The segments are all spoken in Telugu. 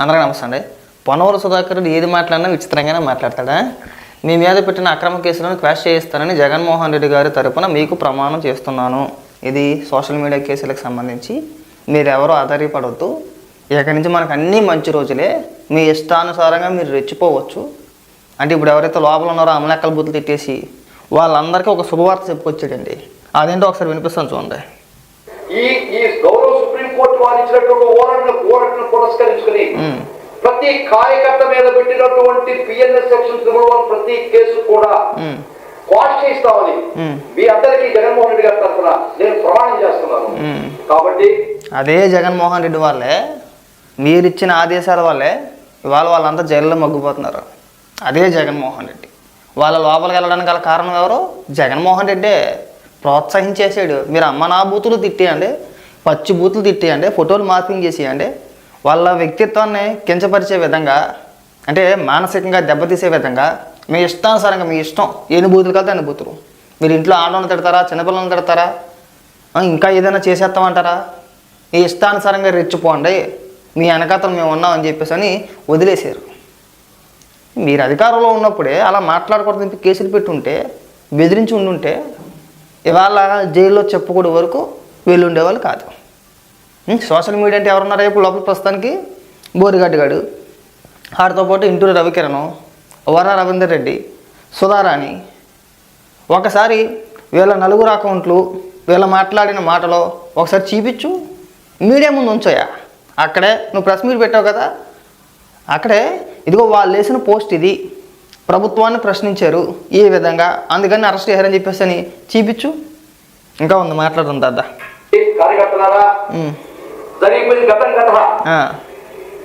అందరికీ నమస్తే అండి. పొనవరు సుధాకర్ ఏది మాట్లాడినా విచిత్రంగానే మాట్లాడతాడా? మీ మీద పెట్టిన అక్రమ కేసులను క్వాష్ చేయిస్తానని జగన్మోహన్ రెడ్డి గారి తరపున మీకు ప్రమాణం చేస్తున్నాను. ఇది సోషల్ మీడియా కేసులకు సంబంధించి మీరు ఆధారపడవద్దు ఇక్కడి నుంచి మనకు అన్నీ మంచి రోజులే. మీ ఇష్టానుసారంగా మీరు రెచ్చిపోవచ్చు. అంటే ఇప్పుడు ఎవరైతే లోపల ఉన్నారో అమలెక్కల బుద్ధులు తిట్టేసి వాళ్ళందరికీ ఒక శుభవార్త చెప్పుకొచ్చాడండి. అదేంటో ఒకసారి వినిపిస్తాను చూడండి. ఈ ఈ వారు ఇచ్చినటువంటి ఓరట్ను ఓరట్ను పురస్కరించుకుని. ప్రతి కార్యకర్త మీద పెట్టినటువంటి పిఎన్ఎస్ సెక్షన్ వన్ ప్రతి కేసు కూడా చేస్తామని మ్మ్. మీ అందరికీ జగన్మోహన్ రెడ్డి గారి తరఫున నేను ప్రమాణం చేస్తున్నాను. కాబట్టి అదే జగన్మోహన్ రెడ్డి వాళ్ళే మీరిచ్చిన ఆదేశాల వల్లే ఇవాళ వాళ్ళంతా జైల్లో మగ్గిపోతున్నారు. అదే జగన్మోహన్ రెడ్డి. వాళ్ళ లోపలికి వెళ్ళడానికి గల కారణం ఎవరు? జగన్మోహన్ రెడ్డే. ప్రోత్సహించేసాడు. మీరు అమ్మ నా బూతులు తిట్టేయండి. పచ్చి బూతులు తిట్టేయండి ఫోటోలు మార్పింగ్ చేసేయండి. వాళ్ళ వ్యక్తిత్వాన్ని కించపరిచే విధంగా అంటే మానసికంగా దెబ్బతీసే విధంగా మీ ఇష్టానుసారంగా మీ ఇష్టం ఎన్ని బూతులు కలితే అన్ని బూతులు. మీరు ఇంట్లో ఆడవాళ్ళని తిడతారా చిన్నపిల్లలను తిడతారా? ఇంకా ఏదైనా చేసేస్తామంటారా? ఈ ఇష్టానుసారంగా రెచ్చిపోండి మీ వెనకాతలు మేము ఉన్నామని చెప్పేసి అని వదిలేశారు. మీరు అధికారంలో ఉన్నప్పుడే అలా మాట్లాడకూడదు చెప్పి కేసులు పెట్టుంటే బెదిరించి ఉండుంటే ఇవాళ జైల్లో చెప్పుకోవడం వరకు వీళ్ళు ఉండేవాళ్ళు కాదు సోషల్ మీడియా అంటే ఎవరున్నారు ఇప్పుడు లోపల ప్రస్తుతానికి? బోరిగడ్డగాడు. వారితో పాటు ఇంటూరు రవికిరణం వర రవీందర్ రెడ్డి సుధారాణి. ఒకసారి వీళ్ళ నలుగురు అకౌంట్లు వీళ్ళ మాట్లాడిన మాటలో ఒకసారి చూపించు. మీడియా ముందు ఉంచోయా? అక్కడే నువ్వు ప్రెస్ మీట్ పెట్టావు కదా? అక్కడే ఇదిగో వాళ్ళు వేసిన పోస్ట్ ఇది. ప్రభుత్వాన్ని ప్రశ్నించారు ఈ విధంగా. అందుకని అరెస్ట్ చేశారని చెప్పేసి అని చూపించు. ఇంకా ఉంది మాట్లాడుతుంది దాదా. కార్యకర్తలారా? జరిగిపోయింది గతం గత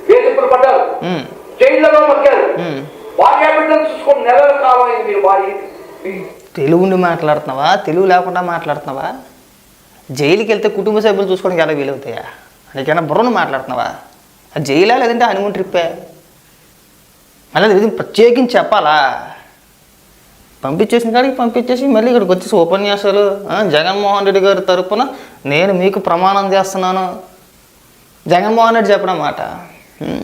వేధింపులు పడ్డారు. జైళ్ళలో మగ్గారు భార్య బిడ్డలు చూసుకొని నెలల కాలం అయింది మీరు భార్య తెలుగుని మాట్లాడుతున్నావా? తెలుగు లేకుండా మాట్లాడుతున్నావా? జైలుకి వెళ్తే కుటుంబ సభ్యులు చూసుకోవడానికి ఎలా వీలవుతాయా? నీకైనా బుర్రను మాట్లాడుతున్నావా? జైలా లేదంటే హనుమూన్ ట్రిప్పే? మళ్ళీ ప్రత్యేకించి చెప్పాలా? పంపించేసిన కాడికి పంపించేసి మళ్ళీ ఇక్కడికి వచ్చేసి ఉపన్యాసాలు జగన్మోహన్ రెడ్డి గారి తరపున నేను మీకు ప్రమాణం చేస్తున్నాను. జగన్మోహన్ రెడ్డి చెప్పడం మాట.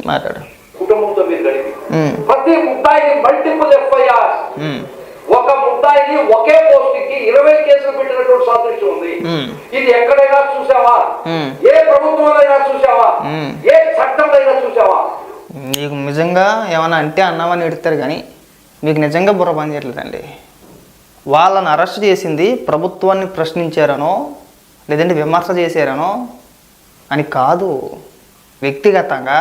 మాట్లాడు. కుటుంబంతో మీరు గడిపి. ఉం, ప్రతి ముద్దాయిని మల్టిపుల్ ఎఫ్ఐఆర్ ఉం, ఒక ముద్దాయిని ఒకే పోస్ట్కి ఇరవై కేసులు పెట్టినటువంటి సాదృశ్యం ఉంది. ఇది ఎక్కడైనా చూసావా. ఏ ప్రభుత్వంలో చూసావా. ఏ చట్టంలో చూసావా? నీకు నిజంగా ఏమైనా అంటే అన్నామని ఎడుతారు కానీ మీకు నిజంగా బుర్ర పని చేయట్లేదండి. వాళ్ళని అరెస్ట్ చేసింది ప్రభుత్వాన్ని ప్రశ్నించారనో లేదంటే విమర్శ చేశారనో అని కాదు. వ్యక్తిగతంగా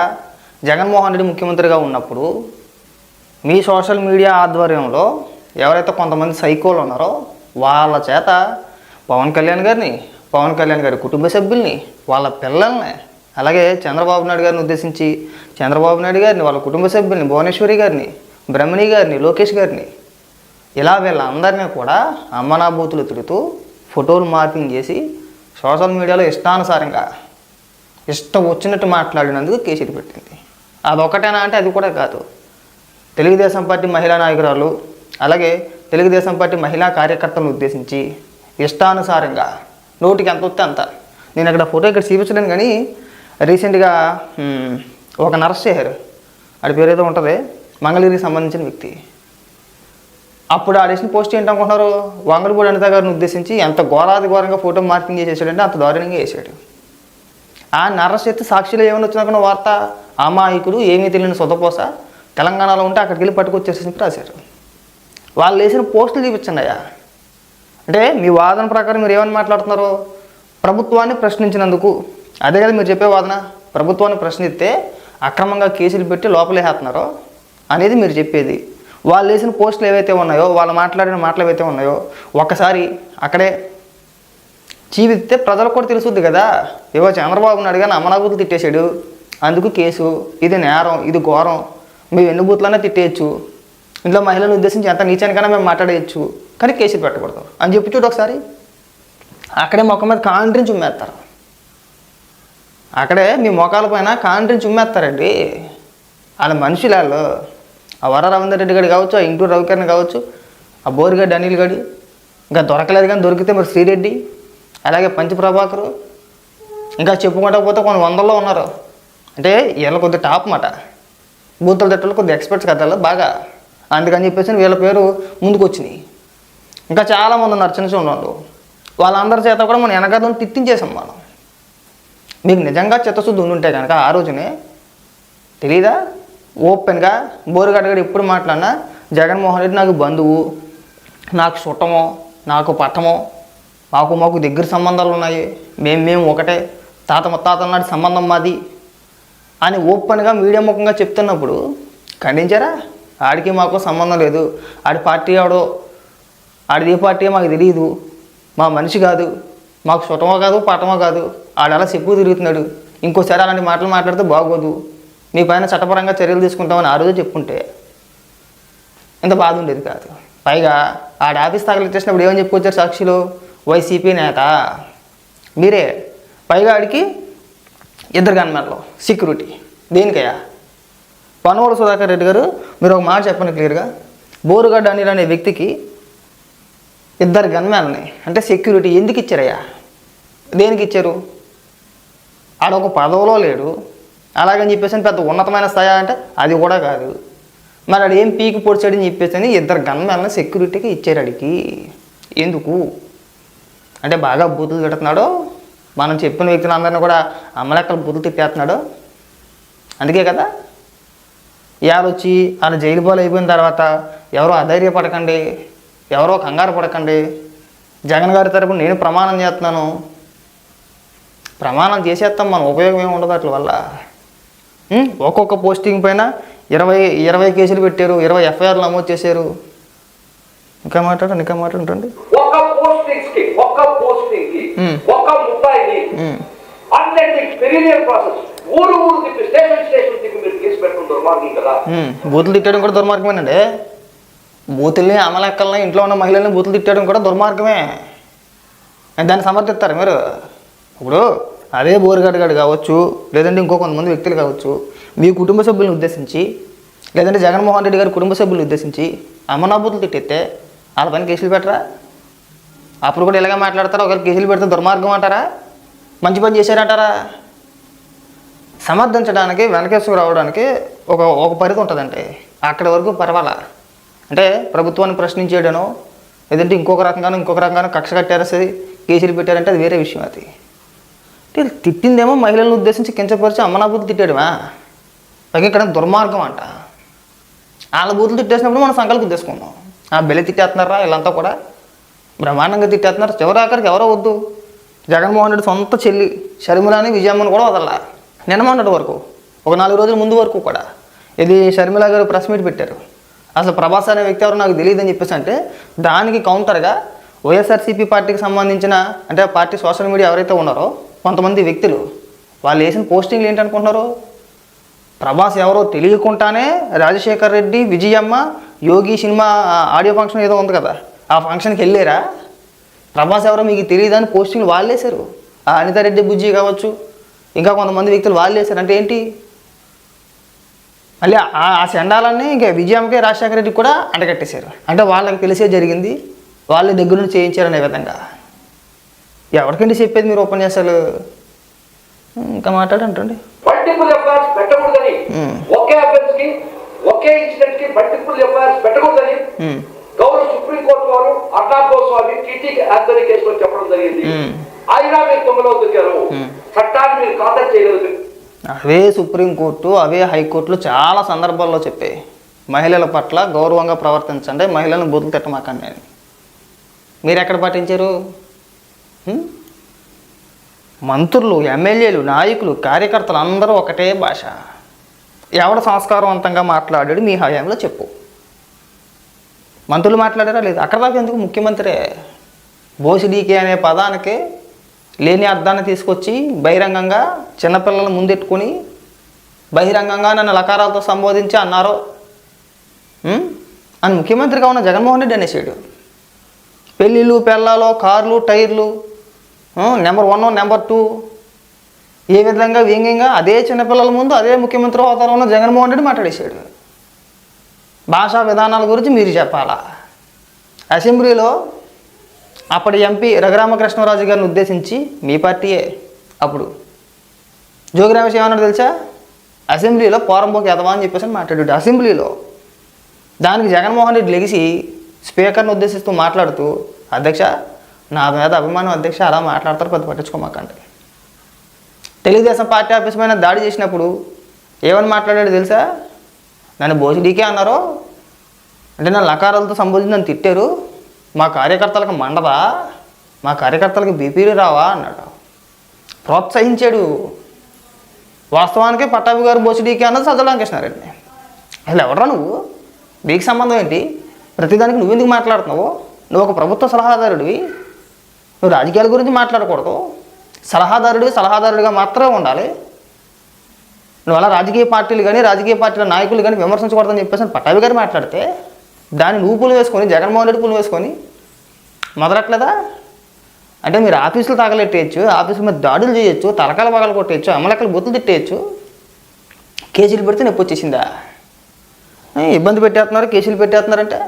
జగన్మోహన్ రెడ్డి ముఖ్యమంత్రిగా ఉన్నప్పుడు మీ సోషల్ మీడియా ఆధ్వర్యంలో ఎవరైతే కొంతమంది సైకోలు ఉన్నారో వాళ్ళ చేత పవన్ కళ్యాణ్ గారిని పవన్ కళ్యాణ్ గారి కుటుంబ సభ్యుల్ని వాళ్ళ పిల్లల్ని అలాగే చంద్రబాబు నాయుడు గారిని ఉద్దేశించి చంద్రబాబు నాయుడు గారిని వాళ్ళ కుటుంబ సభ్యుల్ని భువనేశ్వరి గారిని బ్రహ్మణి గారిని లోకేష్ గారిని. ఇలా వీళ్ళందరినీ కూడా అమ్మనాభూతులు తిడుతూ ఫోటోలు మార్పింగ్ చేసి సోషల్ మీడియాలో ఇష్టానుసారంగా ఇష్టం వచ్చినట్టు మాట్లాడినందుకు కేసులు పెట్టింది. అదొకటేనా అంటే అది కూడా కాదు. తెలుగుదేశం పార్టీ మహిళా నాయకురాలు అలాగే తెలుగుదేశం పార్టీ మహిళా కార్యకర్తలను ఉద్దేశించి ఇష్టానుసారంగా నోటికి ఎంత వస్తే అంత. నేను అక్కడ ఫోటో ఇక్కడ చూపించలేను కానీ రీసెంట్గా ఒక నర్స్ చేశారు అది పేరు ఏదో ఉంటుంది. మంగళగిరికి సంబంధించిన వ్యక్తి. అప్పుడు ఆడేసిన పోస్ట్ ఏంటనుకుంటున్నారు వంగలపూడి అనిత గారిని ఉద్దేశించి ఎంత ఘోరాది ఘోరంగా ఫోటో మార్కింగ్ చేసేసాడంటే అంత దారుణంగా వేసాడు ఆ నర్రస్ సాక్షిలో ఏమైనా వచ్చినాకన్నా వార్త అమాయకుడు ఏమీ తెలియని సొతపోస తెలంగాణలో ఉంటే అక్కడికి వెళ్ళి పట్టుకొచ్చేసి రాశారు. వాళ్ళు వేసిన పోస్టులు చూపించండి అయ్యా. అంటే మీ వాదన ప్రకారం మీరు ఏమని మాట్లాడుతున్నారో? ప్రభుత్వాన్ని ప్రశ్నించినందుకు. అదే కదా మీరు చెప్పే వాదన. ప్రభుత్వాన్ని ప్రశ్నిస్తే అక్రమంగా కేసులు పెట్టి లోపలేసేస్తున్నారు? అనేది మీరు చెప్పేది. వాళ్ళు వేసిన పోస్టులు ఏవైతే ఉన్నాయో వాళ్ళు మాట్లాడిన మాటలు ఏవైతే ఉన్నాయో ఒక్కసారి అక్కడే చీవిస్తే ప్రజలకు కూడా తెలుసుద్ది కదా. ఏవో చంద్రబాబు నాయుడు కానీ అమరాబూతులు తిట్టేశాడు. అందుకు కేసు ఇది నేరం ఇది ఘోరం. మేము ఎన్ని బూతులన్నా తిట్టేయచ్చు. ఇంట్లో మహిళలను ఉద్దేశించి ఎంత నీచానికైనా మేము మాట్లాడేయచ్చు. కానీ కేసులు పెట్టకూడదు. అని చెప్పి చూడు ఒకసారి. అక్కడే మొక్క మీద కాంట్రించి ఉమ్మేస్తారు అక్కడే మీ మొఖాల పైన కాంట్రించి ఉమ్మేస్తారండి వాళ్ళ మనుషులు వాళ్ళు. ఆ వర రవీందర్ రెడ్డి గడి కావచ్చు ఆ ఇంటూరు రవికిరణ్ కావచ్చు ఆ బోరిగడ్డి అనిల్ గడి. ఇంకా దొరకలేదు కానీ దొరికితే మరి శ్రీరెడ్డి అలాగే పంచప్రభాకరు ఇంకా చెప్పుకుంటా పోతే కొన్ని వందల్లో ఉన్నారు. అంటే వీళ్ళ కొద్ది టాప్ మాట. బూతుల తిట్టలు కొద్ది ఎక్స్పర్ట్స్ కథలు బాగా. అందుకని చెప్పేసి వీళ్ళ పేరు ముందుకు వచ్చినాయి ఇంకా చాలామంది ఉన్నారు చిన్న చిన్న వాళ్ళు. వాళ్ళందరి చేత కూడా మనం వెనకాల తిట్టించేసాం మనం. మీకు నిజంగా చిత్తశుద్ధి ఉండుంటే కనుక ఆ రోజునే తెలీదా? ఓపెన్గా బోరుగడగడ ఎప్పుడు మాట్లాడినా జగన్మోహన్ రెడ్డి నాకు బంధువు నాకు చుట్టమో నాకు పట్టమో మాకు మాకు దగ్గర సంబంధాలు ఉన్నాయి మేము మేము ఒకటే తాత ముత్తాత నాటి సంబంధం మాది అని ఓపెన్గా మీడియా ముఖంగా చెప్తున్నప్పుడు ఖండించారా? ఆడికి మాకు సంబంధం లేదు ఆడి పార్టీ ఆడో ఆడిది ఏ పార్టీ మాకు తెలియదు మా మనిషి కాదు మాకు చుట్టమో కాదు పట్టమో కాదు ఆడు అలా చెప్పు తిరుగుతున్నాడు ఇంకోసారి అలాంటి మాటలు మాట్లాడితే బాగోదు మీ పైన చట్టపరంగా చర్యలు తీసుకుంటామని ఆ రోజు చెప్పుంటే ఇంత బాధ ఉండేది కాదు. పైగా ఆడ ఆఫీస్ తగలెట్టేసినప్పుడు ఏమని చెప్పుకొచ్చారు సాక్షిలో? వైసీపీ నేత. మీరే. పైగా ఆడికి ఇద్దరు గన్మెన్లు. సెక్యూరిటీ. దేనికయ్యా? పనవడు సుధాకర్ రెడ్డి గారు మీరు ఒక మాట చెప్పండి క్లియర్గా. బోరుగడ్డ అనిల్ అనే వ్యక్తికి ఇద్దరు గన్మెన్ని అంటే సెక్యూరిటీ ఎందుకు ఇచ్చారయ్యా? దేనికి ఇచ్చారు? ఆడ ఒక పదవిలో లేడు. అలాగని చెప్పేసి పెద్ద ఉన్నతమైన స్థాయి అంటే అది కూడా కాదు. మరి ఆడు ఏం పీకి పొడిచాడని చెప్పేసి అని ఇద్దరు గన్మెన్లను సెక్యూరిటీకి ఇచ్చారు అడికి ఎందుకు? అంటే బాగా బూతులు తిడుతున్నాడు. మనం చెప్పిన వ్యక్తులందరినీ కూడా అమ్మలెక్కలు బూతులు తిట్టేస్తున్నాడు అందుకే కదా? ఇవాళ వచ్చి ఆయన జైలు బాల్ అయిపోయిన తర్వాత ఎవరో అధైర్యపడకండి ఎవరో కంగారు పడకండి. జగన్ గారి తరపున నేను ప్రమాణం చేస్తున్నాను. ప్రమాణం చేసేస్తాం మన ఉపయోగం ఏమి ఉండదు అట్ల వల్ల. ఒక్కొక్క పోస్టింగ్ పైన ఇరవై ఇరవై కేసులు పెట్టారు ఇరవై ఎఫ్ఐఆర్లు నమోదు చేశారు. ఇంకా మాట్లాడండి ఇంకా మాట్లాడండి. ఒక్క పోస్టింగ్స్కి ఒక్క పోస్టింగ్కి మ్మ్. ఒక్క ముద్దాయిని ఉం. అన్నింటి పెరిగిన ప్రాసెస్. ఊరు ఊరు తిప్పి స్టేషన్ స్టేషన్ తిప్పి మీరు కేసు పెట్టడం దుర్మార్గం కదా? ఉం. బూతులు తిట్టడం కూడా దుర్మార్గమేనండి. బూతుల్ని అమలెక్కల్ని ఇంట్లో ఉన్న మహిళల్ని బూతులు తిట్టడం కూడా దుర్మార్గమే. దాన్ని సమర్థిస్తారు మీరు? ఇప్పుడు అదే బోరుగడ్డగాడు కావచ్చు లేదంటే ఇంకో కొంతమంది వ్యక్తులు కావచ్చు మీ కుటుంబ సభ్యులను ఉద్దేశించి లేదంటే జగన్మోహన్ రెడ్డి గారి కుటుంబ సభ్యులను ఉద్దేశించి అమ్మనా తిట్టితే తిట్టేస్తే వాళ్ళ పైన కేసులు పెట్టరా? అప్పుడు కూడా ఇలాగే మాట్లాడతారా? ఒకవేళ కేసులు పెడితే దుర్మార్గం అంటారా? మంచి పని చేశారంటారా? సమర్థించడానికి వెనకేసుకు రావడానికి ఒక ఒక పరిధి ఉంటుందండి. అక్కడి వరకు పర్వాలా? అంటే ప్రభుత్వాన్ని ప్రశ్నించేయడనో లేదంటే ఇంకొక రకంగానో ఇంకొక రకంగానో కక్ష కట్టారసేది కేసులు పెట్టారంటే అది వేరే విషయం అది. తిట్టిందేమో మహిళలను ఉద్దేశించి కించపరిచి అమ్మనా బూతులు పైగా ఇక్కడ దుర్మార్గం అంట. వాళ్ళ బూతులు తిట్టేసినప్పుడు మనం సంకల్పం తీసుకుందాం ఆ బెల్లి తిట్టేస్తున్నారా వీళ్ళంతా కూడా? బ్రహ్మాండంగా తిట్టేస్తున్నారు. చివరి ఆఖరికి ఎవరో వద్దు. జగన్మోహన్ రెడ్డి సొంత చెల్లి షర్మిలాని విజయమ్మని కూడా వదల నిన్నమన్నటి వరకు ఒక నాలుగు రోజుల ముందు వరకు కూడా. ఇది షర్మిల గారు ప్రెస్ మీట్ పెట్టారు. అసలు ప్రభాస్ అనే వ్యక్తి ఎవరు నాకు తెలియదని చెప్పేసి అంటే దానికి కౌంటర్గా వైఎస్ఆర్సీపీ పార్టీకి సంబంధించిన అంటే పార్టీ సోషల్ మీడియా ఎవరైతే ఉన్నారో కొంతమంది వ్యక్తులు వాళ్ళు వేసిన పోస్టింగ్లు ఏంటనుకుంటున్నారు? ప్రభాస్ ఎవరో తెలియకుండానే Rajasekhar Reddy Vijayamma Yogi cinema audio function ఏదో ఉంది కదా ఆ ఫంక్షన్కి వెళ్ళారా? ప్రభాస్ ఎవరో మీకు తెలియదని పోస్టింగ్లు వాళ్ళు వేశారు. ఆ అనితారెడ్డి బుజ్జి కావచ్చు ఇంకా కొంతమంది వ్యక్తులు వాళ్ళు వేశారు. అంటే ఏంటి? మళ్ళీ ఆ సెండాలన్నీ ఇంకా విజయమ్మకే రాజశేఖర రెడ్డికి కూడా అంటగట్టేశారు. అంటే వాళ్ళకి తెలిసే జరిగింది. వాళ్ళ దగ్గర నుంచి చేయించారనే విధంగా. ఎవరికండి చెప్పేది మీరు ఉపన్యాసాలు ఇంకా మాట్లాడంటండి మల్టిపుల్ ఎఫ్ఐఆర్స్ పెట్టకూడదని మ్మ్. ఒకే అఫెన్స్కి ఒకే ఇన్సిడెంట్కి మల్టిపుల్ ఎఫ్ఐఆర్స్ పెట్టకూడదని మ్మ్. గౌరవ సుప్రీంకోర్టు వారు అర్నాబ్ గోస్వామి టీటీ ఆంథనీ కేసులో చెప్పడం జరిగింది మ్మ్. అయినా మీరు తొమ్మిదవ దిగారు మ్మ్. చట్టాన్ని మీరు ఖాతా చేయలేదు అవే సుప్రీంకోర్టు అవే హైకోర్టులు చాలా సందర్భాల్లో చెప్పాయి మహిళల పట్ల గౌరవంగా ప్రవర్తించండి మహిళలను బూతులు తిట్టమాకండి అని మీరు ఎక్కడ పాటించారు? మంత్రులు ఎమ్మెల్యేలు నాయకులు కార్యకర్తలు అందరూ ఒకటే భాష. ఎవడ సంస్కారవంతంగా మాట్లాడాడు మీ హయాంలో చెప్పు. మంత్రులు మాట్లాడారా? లేదు. అక్కడ దాకా ఎందుకు ముఖ్యమంత్రే? బోసిడీకే అనే పదానికి లేని అర్థాన్ని తీసుకొచ్చి బహిరంగంగా చిన్నపిల్లలను ముందెట్టుకొని బహిరంగంగా నన్ను లకారాలతో సంబోధించి అన్నారు? అని ముఖ్యమంత్రిగా ఉన్న జగన్మోహన్ రెడ్డి అనేసాడు పెళ్ళిళ్ళు పెళ్ళాలో కార్లు టైర్లు నెంబర్ వన్ నెంబర్ టూ ఏ విధంగా వ్యంగ్యంగా అదే చిన్నపిల్లల ముందు అదే ముఖ్యమంత్రి హోదాలో ఉన్న జగన్మోహన్ రెడ్డి మాట్లాడేశాడు. భాషా విధానాల గురించి మీరు చెప్పాలా? అసెంబ్లీలో అప్పటి ఎంపీ రఘురామకృష్ణరాజు గారిని ఉద్దేశించి మీ పార్టీయే అప్పుడు. జోగిరామేష్ ఏమన్నాడు తెలుసా? అసెంబ్లీలో పోరంపోకి ఎదవా అని చెప్పేసి మాట్లాడాడు. అసెంబ్లీలో దానికి జగన్మోహన్ రెడ్డి లెగిసి స్పీకర్ని ఉద్దేశిస్తూ మాట్లాడుతూ అధ్యక్ష నా మీద అభిమానం అధ్యక్ష అలా మాట్లాడతారు పెద్ద పట్టించుకోమాకండి. తెలుగుదేశం పార్టీ ఆఫీస్ మీద దాడి చేసినప్పుడు ఏమని మాట్లాడాడు తెలుసా? నన్ను బోసిడీకే అన్నారు? అంటే నా లకారాలతో సంబోధించి నన్ను తిట్టారు? మా కార్యకర్తలకు మండదా మా కార్యకర్తలకు బీపీలు రావా? అన్నాడు. ప్రోత్సహించాడు. వాస్తవానికి పట్టాభి గారు బోసిడీకే అన్నది సజ్జల అసలు ఎవడరా నువ్వు? నీకు సంబంధం ఏంటి? ప్రతిదానికి నువ్వు ఎందుకు మాట్లాడుతున్నావు? నువ్వు ఒక ప్రభుత్వ సలహాదారుడివి. నువ్వు రాజకీయాల గురించి మాట్లాడకూడదు. సలహాదారుడివి సలహాదారుడిగా మాత్రమే ఉండాలి. నువ్వు అలా రాజకీయ పార్టీలు కానీ రాజకీయ పార్టీల నాయకులు కానీ విమర్శించకూడదని చెప్పేసి పట్టాభి గారు మాట్లాడితే దాన్ని నువ్వు పులు వేసుకొని జగన్మోహన్ రెడ్డి పులు వేసుకొని మొదలట్లేదా? అంటే మీరు ఆఫీసులు తగలెట్టేయచ్చు ఆఫీసుల మీద దాడులు చేయొచ్చు తలకాల పగలు కొట్టేయచ్చు అమలకలు బొత్తులు తిట్టేయచ్చు. కేసులు పెడితే నొప్పి వచ్చేసిందా? ఇబ్బంది పెట్టేస్తున్నారు? కేసులు పెట్టేస్తున్నారంటే?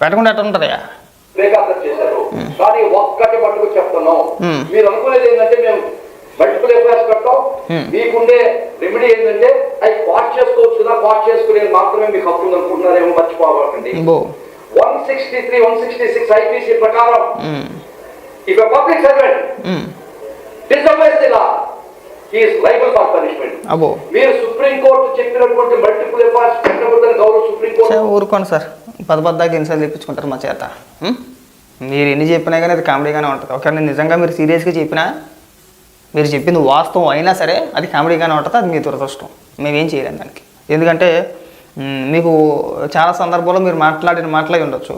పెట్టకుండా ఎట్లా ఉంటుందా కానీ ఒక్కటి మటుకు చెప్తున్నాం. మీరు అనుకునేది ఏంటంటే మేము మల్టిపుల్ ఎఫ్ఐఆర్స్ కట్టాం. మీకుండే రెమెడీ ఏంటంటే అవి పాట్ చేసుకోవచ్చు కదా పాట్ చేసుకునేది మాత్రమే మీకు హక్కు ఉంది అనుకుంటున్నారేమో మర్చిపోవాలండి. One sixty three one sixty six IPC ప్రకారం if public servant um, disobeys the law is liable for punishment మీరు సుప్రీం కోర్టు చెప్పినటువంటి మల్టిపుల్ ఎఫ్ఐఆర్స్ గౌరవ సుప్రీం కోర్టు ఊరుకోండి సార్. పద పద్దాకి ఎన్నిసార్లు తెప్పించుకుంటారు మా చేత? మీరు ఎన్ని చెప్పినా కానీ అది కామెడీగానే ఉంటుంది. ఒకవేళ నేను నిజంగా మీరు సీరియస్గా చెప్పినా మీరు చెప్పింది వాస్తవం అయినా సరే అది కామెడీగానే ఉంటుంది అది మీ దురదృష్టం. మేమేం చేయలేం దానికి. ఎందుకంటే మీకు చాలా సందర్భాల్లో మీరు మాట్లాడిన మాటలై ఉండొచ్చు.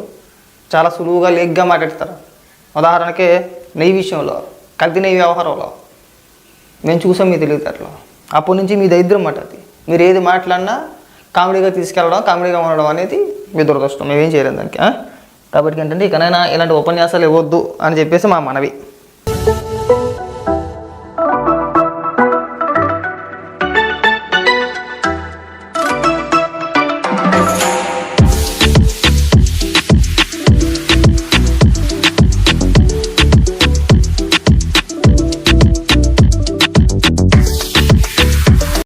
చాలా సులువుగా లేగ్గా మాట్లాడతారు. ఉదాహరణకి నెయ్యి విషయంలో కల్తీ నెయ్యి వ్యవహారంలో మేము చూసాం మీ తెలివితేటలో. అప్పటి నుంచి మీ దరిద్రం మాట అది. మీరు ఏది మాట్లాడినా కామెడీగా తీసుకెళ్ళడం కామెడీగా ఉండడం అనేది మీ దురదృష్టం. మేమేం చేయలేం దానికి కాబట్టి ఏంటంటే ఇకనైనా ఇలాంటి ఉపన్యాసాలు ఇవ్వద్దు అని చెప్పేసి మా మనవి.